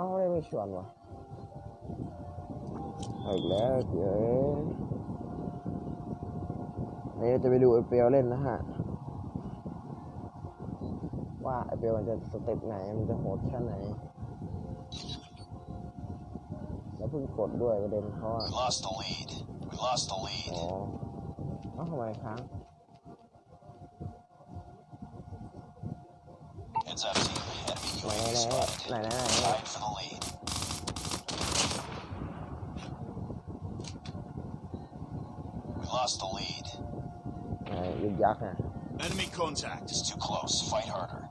อ้าวได้ไม่ชวนวะเอาอีกแล้วเดี๋ยวนี่เราจะไปดูไอเปียวเล่นนะฮะ ว่าไอเปียวมันจะสเต็ปไหน มันจะโหดแค่ไหน แล้วเพิ่งกดด้วยประเด็นเพราะว่า We lost the lead. We lost the อ๋อ lead. เอ้าทำไมค้าง Heads up, team. Enemy ไหน UAV ไหน spotted. ไหนไหนไหน Tied for the lead. We lost the lead. ไหนยึกยักษ์นะ Enemy contact. It's too close. Fight harder.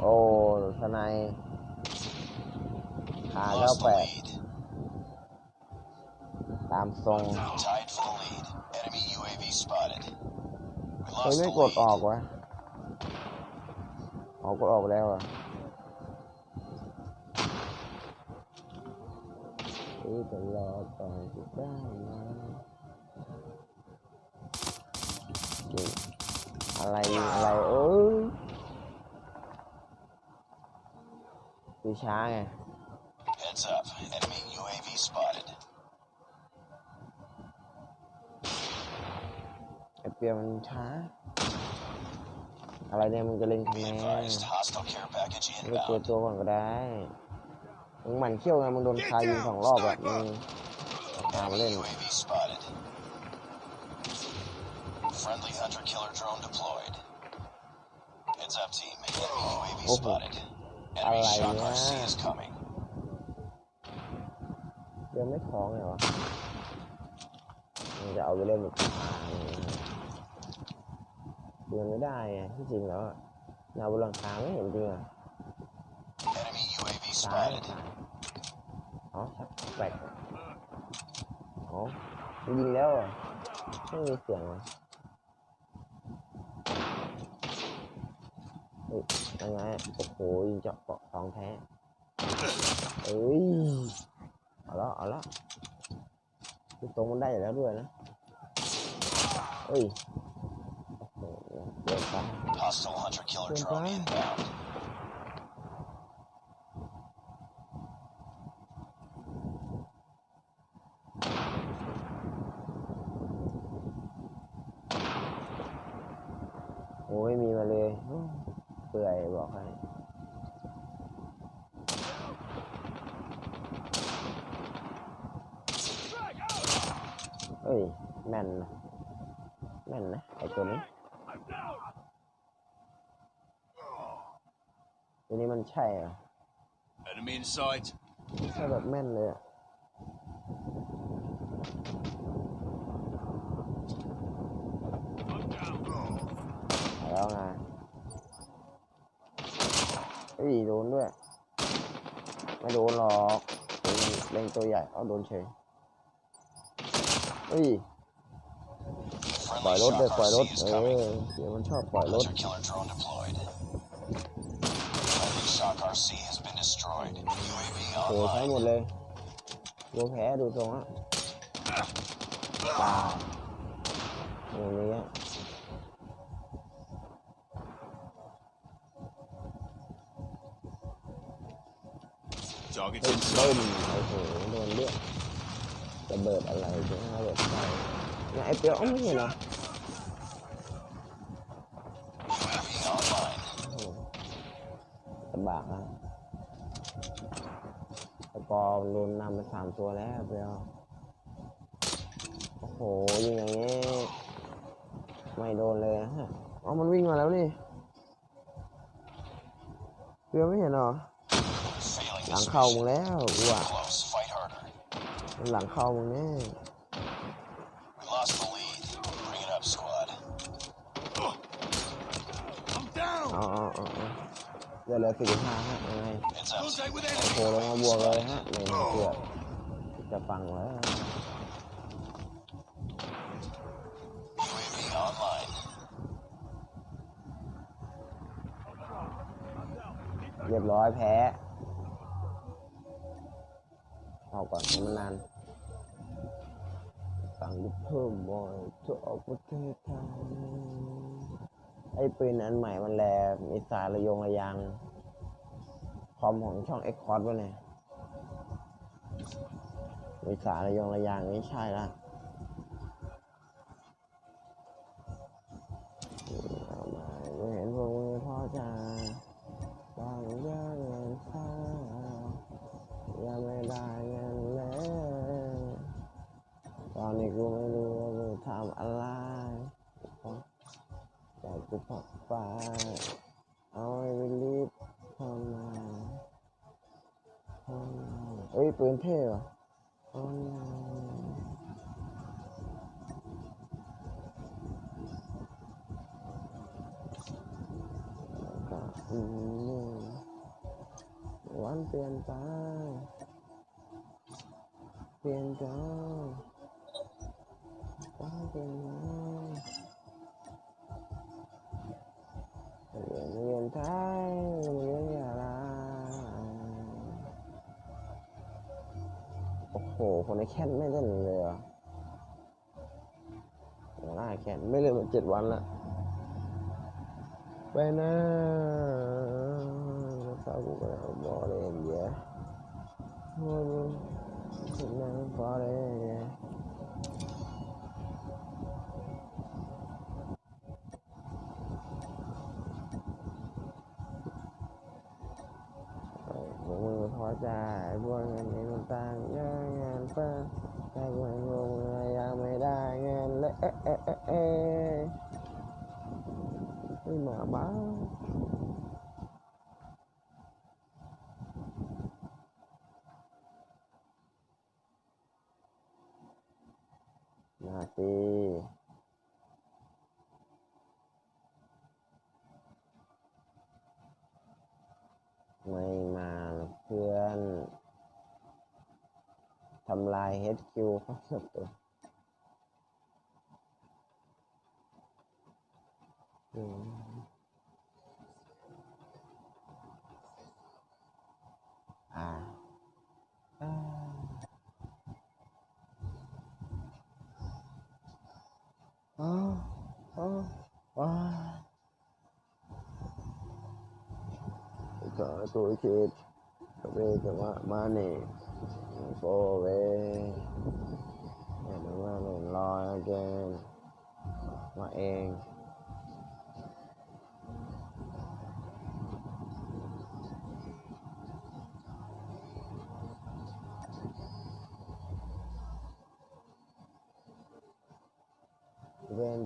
โอ้ทนายขาเก้า Lost แป the ด lead. ตามทรง Tied for the lead. Enemy UAV spotted. We เฮ้ย lost ไม่ the กดออก lead. วะ ออกกดออกไปแล้วอะเอ้ยแต่รอก่อนจะได้นะเก่งอะไรอะไรเอ้ยดูช้าไง Heads up. Enemy UAV spotted. ไอเปียมันช้า อะไรเนี่ยมึงจะเล่น Be ทำไม advised. Hostile care package ไม่ตัว inbound. ตัวก่อนก็ได้มึงหมั่นเขี้ยวไงมึงโดนคายิงสองรอบแบบมึงตาม Enemy เล่น UAV spotted. Friendly hunter killer drone deployed. Heads up, team. Enemy UAV Oh. spotted. Enemy Alright, shock yeah. RC is coming. เดี๋ยวไม่ท้องเลยวะมึงจะเอาไปเล่นอีก ทางหนึ่งนะเดือนไม่ได้ไงที่จริงแล้วอะแนวบนหลังคาไม่เห็นจริงอะ Enemy UAV ซ้าย spotted. ซ้ายอ๋อชักแปลกอ๋อมึงยิงแล้วเหรอะไม่มีเสียงเหรอเฮ้ยยังไงโอ้โหยิงเจาะเกาะทองแท้เอ้ยเอาละเอาละคือตรงมันได้อยู่แล้วด้วยนะเฮ้ย Hostile hunter killer drone inbound. ตัวนี้มันใช่เหรอ Enemy in sight. ใช่แบบแม่นเลยอะแล้วไงเฮ้ยโดนด้วย ไม่โดนหรอกเล็งเล็งตัวใหญ่ เอาโดนเฉยเฮ้ยปล่อย Friendly รถเลย shock ปล่อยรถ RC is เอ coming. อเดี๋ยวมันชอบปล่อยรถ Hunter killer drone deployed. Friendly shock RC has been destroyed. UAV โอ้โหใช้ online. หมดเลยกลัวแพ้ดูท กนะไอปอโดนนำไปสามตัวแล้วเปียวโอ้โหยิงอย่างนี้ ไม่โดนเลยนะฮะอ๋อมันวิ่งมาแล้วนี่เปียวไม่เห็นเหรอ หลังเข้ามึงแล้วกูอะหลังเข้ามึงแน่ เดี๋ยวเหลือสี่สิบห้าฮะยังไงโผล่ลงมาบวกเลยฮะหนึ่งเกือบจะฟังแล้วเรียบร้อยแพ้เอาก่อนมันนานสั่งเพิ่มบ่อยจะออกประเทศไทย ไอ้ปืนอันใหม่มันแลมีสายระยงระยางคอมของช่องเอ็กคอร์ดวะเนี่ยวิสาระยงระยางไม่ใช่ละเอามาไม่เห็นพวกมือพ่อจ๋าบางเรื่องเงินค่ายังไม่ได้เงินเลยตอนนี้กูไม่รู้ว่ากูทำอะไร อยากจะพักไปเอาไอ้วิลลี่ทำมาทำมาเอ้ยปืนเท่ว่ะ โอ้โหคนในแคนไม่เล่นเลยเหรอะหัวหน้าแคนไม่เล่นมาเจ็ดวันละไปนะแล้วเข้ากูไปเอาบอเลยเดี๋ยวโอ้ยนั่งพอเมือพอใจพวกเงินในมันต่างเยอะเงินเพิ่มแต่กูให้พวกมือยังไม่ได้เงินเลยเอ๊ะเอ๊ะเอ๊ะเอ๊ะไม่มาบ้ามาสิไม่มาหรอกเพื่อนทำลาย HQ เขาสุดตัวอืมอ่าอ๋ออ๋อว้าก็ตัวคิดก็เวกับว่ามาเนี่ยโฟเวเนี่ยมันว่ามาเนตั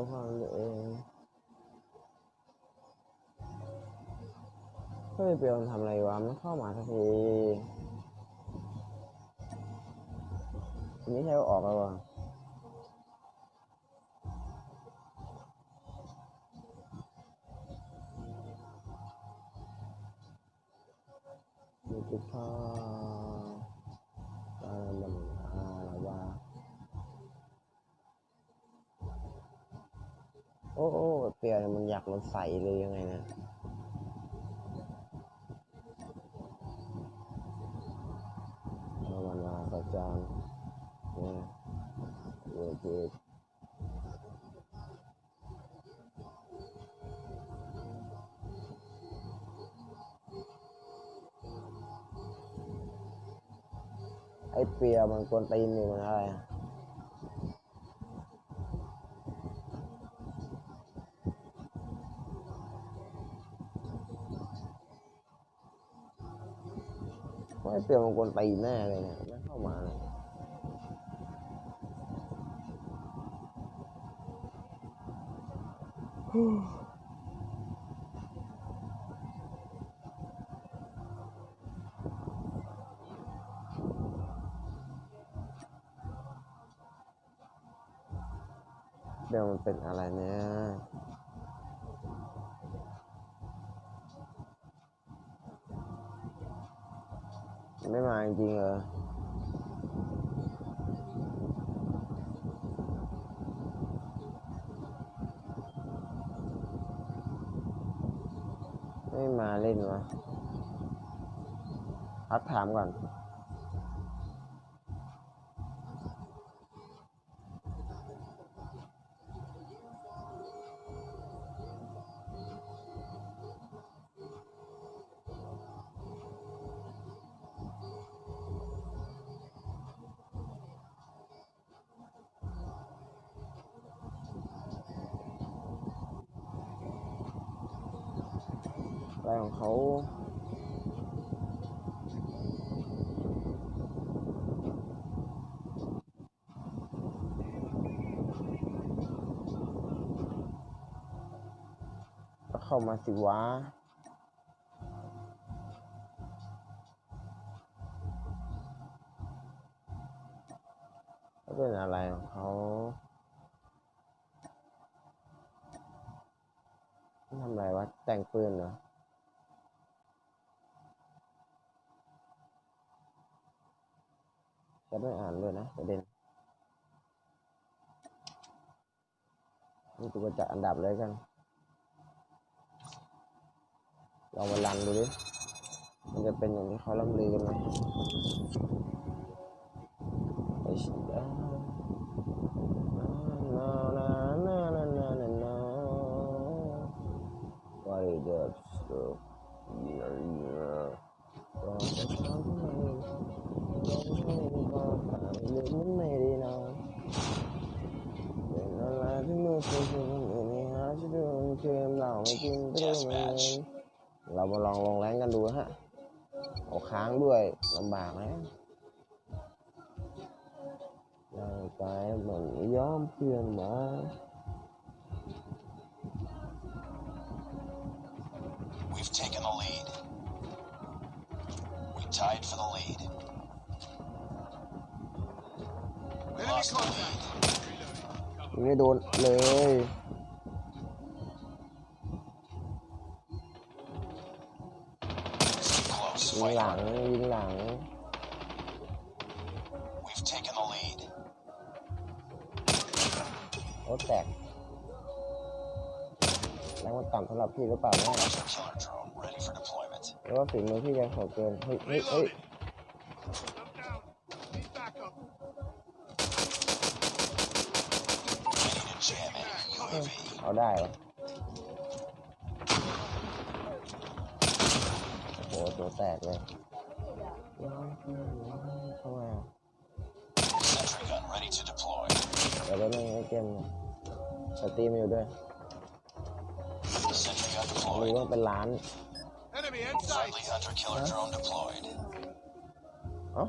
วของตัวเองเฮ้ยเปียวมันทำอะไรวะ อันนี้ใช่ว่าออกแล้ววะมีจุดข้าตามันอาละวะโอ้โอ้เปียเนี่ยนมันอยากรถใสเลยยังไงเนะเอามันมาประจาน ไอ้เปียมันกวนตีนนี่มันอะไรไม่เปลี่ยนมงคลตีแน่เลยเนี่ยไม่เข้ามาเลย เดี๋ยวมันเป็นอะไรเนี่ยไม่มาจริงเหรอ เล่นวะพักถามก่อน อะไรของเขาเข้ามาสิวะเป็นอะไรของเขาทำอะไรวะ แต่งปืนเหรอ จะไม่อ่านเลยนะประเด็นนี่กูจะจัดอันดับเลยกันลองมาลันดูดิมันจะเป็นอย่างที่เขาล่ำลือกันไหมไอ้ชิบะนานานานานานานา What is that stuff? Yeah, yeah. Come to me? Living made it on. When I lie to me, so you know me, how you doing? เค็มเหล่าไม่กินก็ได้เหมือนกันเรามาลองลงแรงกันดูฮะเอาค้างด้วยลำบากนะร่างกายมันไม่ยอมเปลี่ยนมา ไม่โดนเลย It's too close. ยิง Fight หลัง harder. ยิงหลัง We've taken the lead. รถแตกแล้วมันต่ำสำหรับพี่หรือเปล่าเนี่ย Hunter killer drone ready for deployment. หรือว่าฝีมือพี่ยังโหดเกิน เฮ้ยเฮ้ย เฮ้ย Ready to jam enemy UAV. เอาได้เหรอโอ้โหตัวแตกเลยเข้ามา Sentry gun ready to deploy. เดี๋ยวก็ไม่ให้เกมสตรีมอยู่ด้วย Sentry gun รู้ deployed. ว่าเป็นล้าน Enemy inside. Friendly hunter killer drone deployed. เอ้า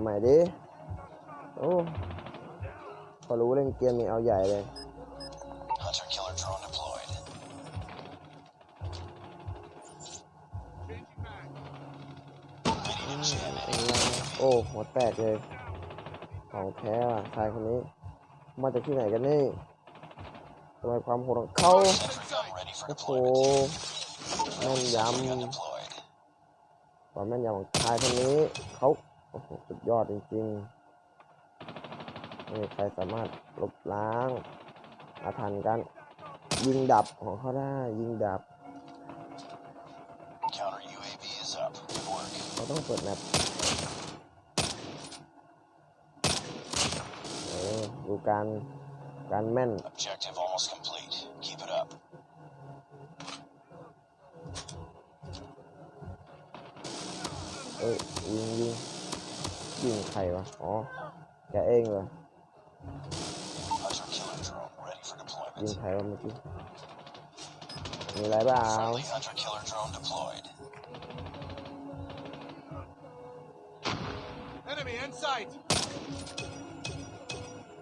มาใหม่ดิ โอ้พอรู้เล่นเกมนี่เอาใหญ่เลย Hunter killer drone deployed. Ready to jam enemy UAV. โอ้หัวแตกเลย ของแท้อะชายคนนี้ มาจากที่ไหนกันนี่ทำไมความโหดของเขา Sentry gun ready for โอ้โห deployment. แม่นย Sentry gun ำ deployed. ความแม่นยำของชายคนนี้เขา โอ้โหสุดยอดจริงๆไม่มีใครสามารถลบล้างอาถรรพ์กันยิงดับของเขาได้ยิงดับ Counter UAV is up. Good work. เขาต้องเปิดแมปเออดูการการแม่น Objective almost complete. Keep it up. เอ้ยยิงยิงยิงใค รวะ อ๋อแกเองเหรอ Hunter killer drone ready for ยิง deployment. ใครวะเมื่อกี้ มีอะไรเปล่า Friendly hunter killer drone deployed. Enemy inside.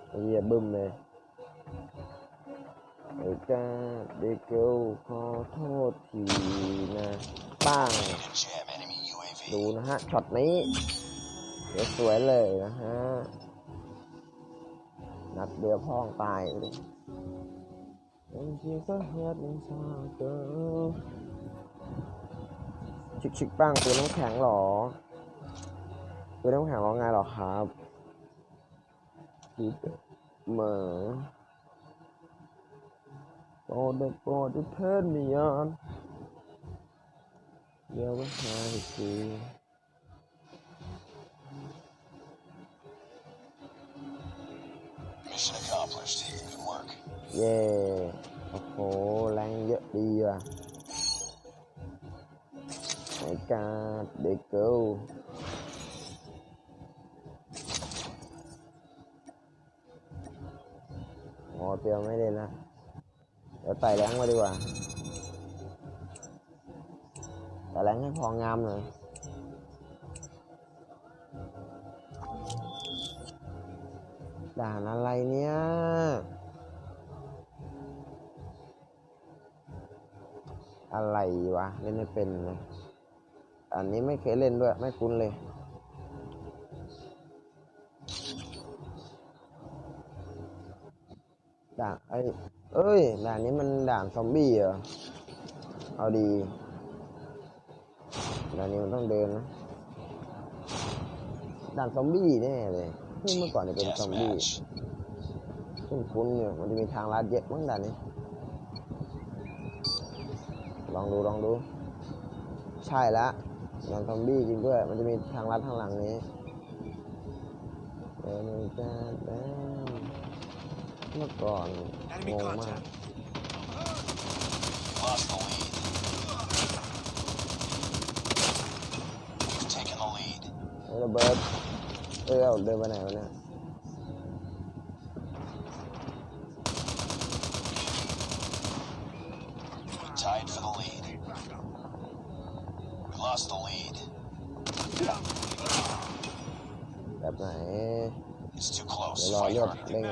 ไอ้เหี้ยบึ้มเลยเอกกาเด็กเกิลขอโทษทีนะป้าง Need to jam enemy UAV. ดูนะฮะช็อตนี้ เดี๋ยวสวยเลยนะฮะ นัดเดียวพ่องตายเลยยังชีสเฮ็ดยังชาเกิชิกชิกบ้างปืนน้ำแข็งหรอปืนน้ำแข็งร้องไงหรอครับคิดเหมือโปรดโปรดเทิร์นมียอนเดี๋ยวไปหาอีกที Mission accomplished. Good work. เย่โอ้โหแรงเยอะดีว่ะไอ้กาเด็กเกิลอ๋ ด่านอะไรเนี่ย อะไรวะ เล่นไม่เป็นเลยอันนี้ไม่เคยเล่นด้วย ไม่คุ้นเลยด่านไอ้เอ้ย ด่านนี้มันด่านซอมบี้เหรอ เอาดี ด่านนี้มันต้องเดินนะ ด่านซอมบี้แน่เลย เพิ่งเมื่อก่อนเนี่ยเป็นซอม Gas บี้ match. คุ้นๆเนี่ยมันจะมีทางลัดเยอะมั้งด่านนี้ ลองดูลองดู ใช่ละยานซอมบี้จริงด้วย มันจะมีทางลัดทางหลังนี้เออมันจะแดงเมื่อก่อน Enemy งงมาก contact. Lost the lead. We've taken the lead. เฮ้ยระเบิด เอ้ยเอาเดินไปไหนวะเนี่ย Tied for the lead. We lost the lead. แบบไหน It's too เดี๋ยว close. รอ Fight เลือด harder. เร่ง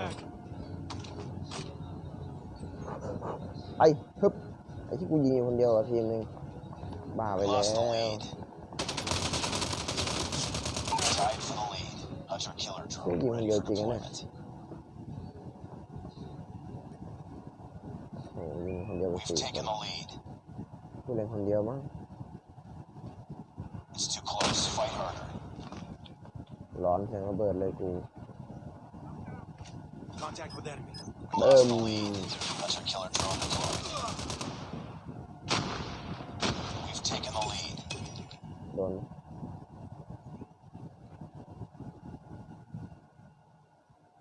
ไปฮึบไอ้ที่กูยิงอยู่คนเดียวอะทีมหนึ่งบ้าไปแล้ว Lost the lead. Tied for the lead. Hunter killer drone Hindi, ready hindi, for hindi ka na. deployment. โอ้โหยิงค นเดียวไป We've สี่ค taken น the lead. ผู้เล่นคนเดียวมั้ง It's too close. Fight harder. ร้อนเสียงระเบิดเลยกู Contact with enemy. We Um, lost the lead. Hunter killer drone deployed. We've taken the lead. โดน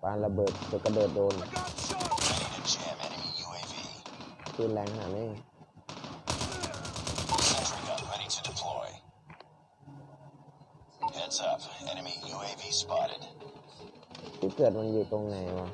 ปานระเบิดจะกระเดิดโดน Ready to jam enemy UAV. ปืนแรงขนาดนี้ Sentry gun ready to deploy. Heads up. Enemy UAV spotted. ที่เกิดมันอยู่ตรงไหนวะ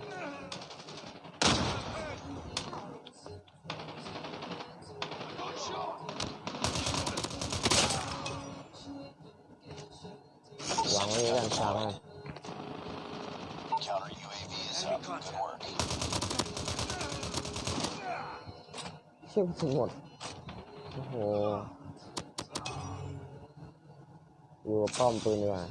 มถึงหมด โอ้โห อยู่กับป้อมปืนดีกว่า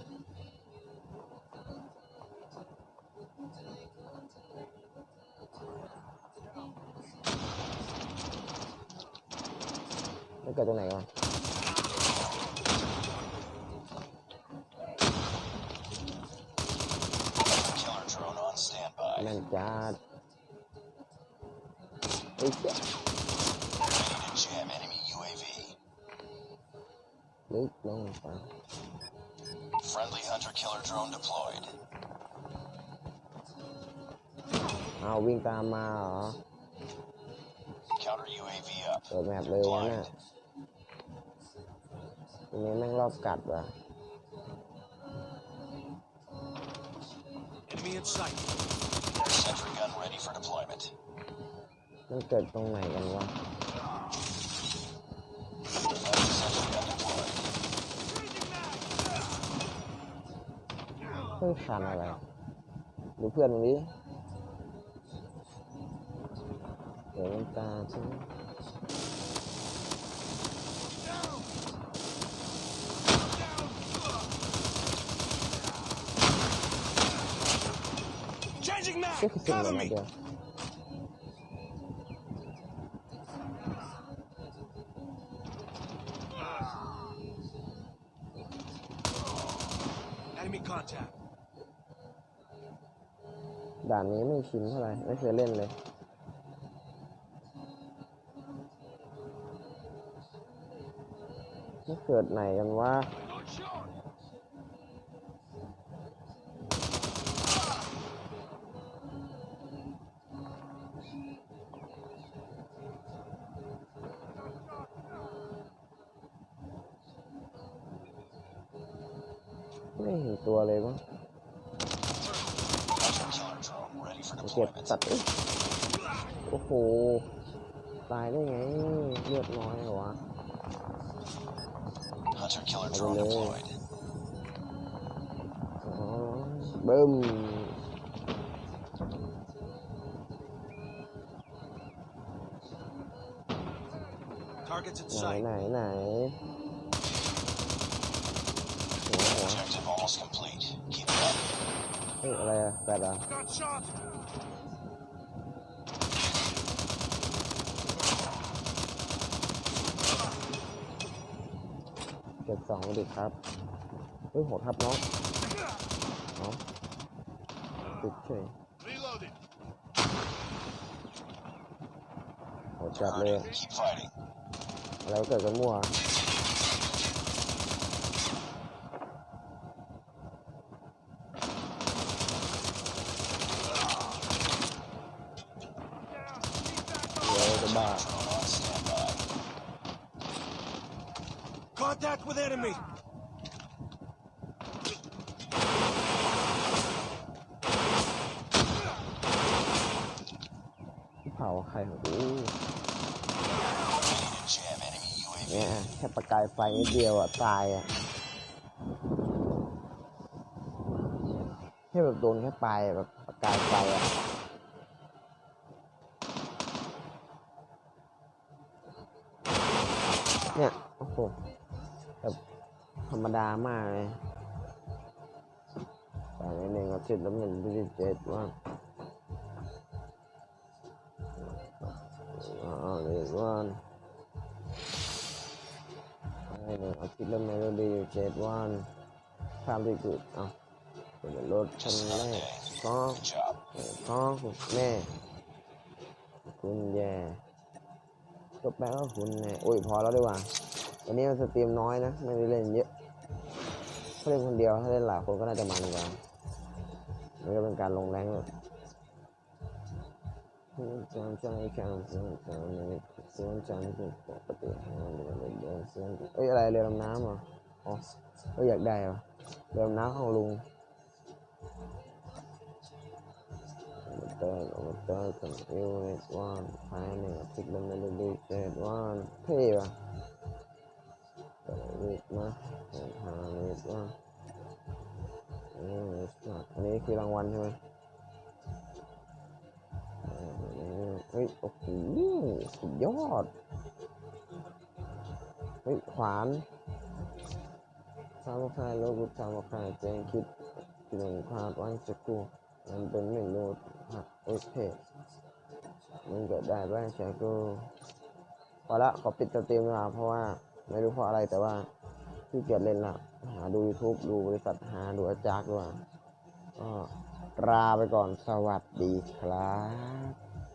ไม่เกิดตรงไหนวะ Killer drone on standby. แม่นจัดเฮ้ ลึกลงไป Friendly hunter killer drone deployed. เอาวิ่งตามมาเหรอ Counter UAV up. เปิดแมปเลยวะเนี่ยตรงนี้แม่งรอบกัดว่ะ Enemy in sight. Sentry gun ready for deployment. มันเกิดตรงไหนกันวะ เฮ้ยคันอะไรดูเพื่อนมึงดิเอสียน้ำตาใช่ไหม Changing ก็ mag! คือ ด่านนี้ไม่ชินเท่าไหร่ไม่เคยเล่นเลยนี่เกิดไหนกันวะ สัตว์เอ้ยโอ้โห ตายได้ไง เลือดน้อยเหรอวะ Hunter killer Over drone there. deployed. อ๋อบึ้ม Targets in ไหน sight. ไหนไหนหัวหัว Objective almost complete. Keep it up. เฮ้ยอะไรอะแปดอะ Got shot! เก็บสองดิครับเฮ้ยโหทับน้องน้องติดเฉย Reloading. โหจัดเลย Keep fighting. อะไรก็เกิดกันมั่วเดี๋ยวจะบ้า Contact with enemy! เผาใครของกู Jam enemy UAV. เนี่ยแค่ประกายไฟนิดเดียวอะ ตายอะแค่แบบโดนแค่ปลายแบบประกายไฟอะเนี่ย โอ้โห รมดามากเลยแต่ในหนึ่งอาจิตแล้วมันดิเจ็ดว่าอ๋อเรียกว่าในหนึ่งอาจิตแล้วเมโลดี้เจ็ดวันทำที่กุดเอ้าเป็นรถคันแรกก็ Good job. พ่อคุณแม่คุณแย่ก็แปลว่าคุณแน่โอ้ยพอแล้วดีกว่าวันนี้มันสตรีมน้อยนะ ไม่ได้เล่นเยอะ ถ้าเล่นคนเดียวถ้าเล่นหลายคนก็น่าจะมันกว่ามันก็เป็นการลงแรงแบบจำใจแค่เสื่อมจำในส่วนจำคือปกติเดินเดินเสื่อมเอ้ยอะไรเรือดำน้ำเหรออ๋อก็อยากได้เหรอเรือดำน้ำของลุงเตอร์อเตอร์กับเอลเอสวันภายในอาทิตย์ละเมโลดี้เจ็ดวันเท่ว่ะ เปิดนะเปิดทางเอสวันเอลเอสวันอันนี้คือรางวัลใช่ไหมเออเฮ้ย โอ้โหสุดยอด เฮ้ย ขวานสามคายโลกุสามคายแจงคิดหนึ่งพาดวันสกูมันเป็นเมนูผัดโอเคมันเกิดได้บ้างใช่กูพอละขอปิดสตรีมดีกว่าเพราะว่า ไม่รู้เพราะอะไรแต่ว่าที่เกียจเล่นละหาดู YouTube ดูบริษัทหาดูอาจารย์ด้วยก็ลาไปก่อนสวัสดีครับ